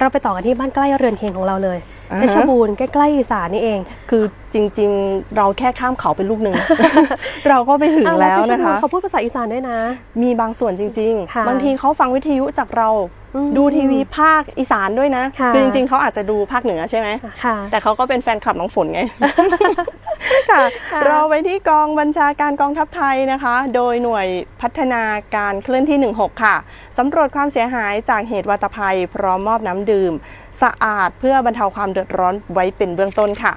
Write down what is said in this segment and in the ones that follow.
เราไปต่อกันที่บ้านใกล้เรือนเคียงของเราเลยอ่าฮะเพชรบูรณ์ใกล้ๆอีสานนี่เอง คือจริงๆ เราแค่ข้ามเขาไปลูกหนึ่งเราก็ไปถึงอ้าแล้วเพชรนะบูรคะณ์เขาพูดภาษาอีสานด้วยนะ มีบางส่วนจริงค่ะๆบางทีเขาฟังวิทยุจากเราอืมดูทีวีภาคอีสานด้วยนะค่ะอจริงๆเขาอาจจะดูภาคเหนือใช่ไหมค่ะแต่เขาก็เป็นแฟนคลับน้องฝนไง ค่ะค่ะเราไปที่กองบัญชาการกองทัพไทยนะคะ โดยหน่วยพัฒนาการเคลื่อนที่ 16 ค่ะสำรวจความเสียหายจากเหตุวาตภัย พร้อมมอบน้ำดื่ม สะอาดเพื่อบรรเทาความเดือดร้อนไว้เป็นเบื้องต้นค่ะ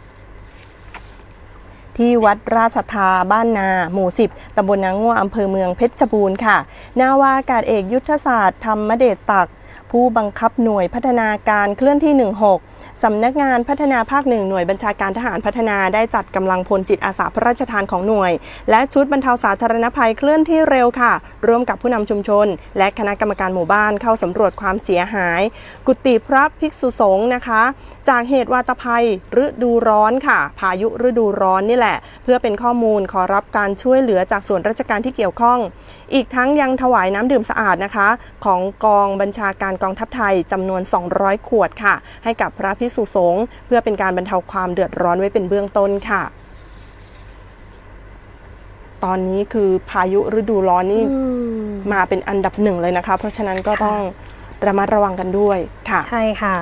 ที่วัดราชธาบ้านนาหมู่ 10ตำบลนางง่วอำเภอเมืองเพชรบูรณ์ค่ะ นาวาอากาศเอกยุทธศาสตร์ธรรมเดชศักดิ์ผู้บังคับหน่วยพัฒนาการเคลื่อนที่ 16 สำนักงานพัฒนาภาคหนึ่งหน่วยบัญชาการทหารพัฒนาได้จัดกำลังพลจิตอาสาพระราชทานของหน่วย และชุดบรรเทาสาธารณภัยเคลื่อนที่เร็วค่ะ ร่วมกับผู้นำชุมชน และคณะกรรมการหมู่บ้านเข้าสำรวจความเสียหาย กุฏิพระภิกษุสงฆ์นะคะ จากเหตุวาตภัยฤดูร้อนค่ะ พายุฤดูร้อนนี่แหละ เพื่อเป็นข้อมูลขอรับการช่วยเหลือจากส่วนราชการที่เกี่ยวข้อง อีกทั้งยังถวายน้ำดื่มสะอาดนะคะ ของกองบัญชาการกองทัพไทยจำนวน 200 ขวดค่ะ ให้กับพระพิสุสงฆ์เพื่อเป็นการบรรเทาความเดือดร้อนไว้เป็นเบื้องต้นค่ะ ตอนนี้คือพายุฤดูร้อนนี่อืมมาเป็นอันดับหนึ่งเลยนะคะ เพราะฉะนั้นก็ต้องระมัดระวังกันด้วยค่ะ ใช่ค่ะ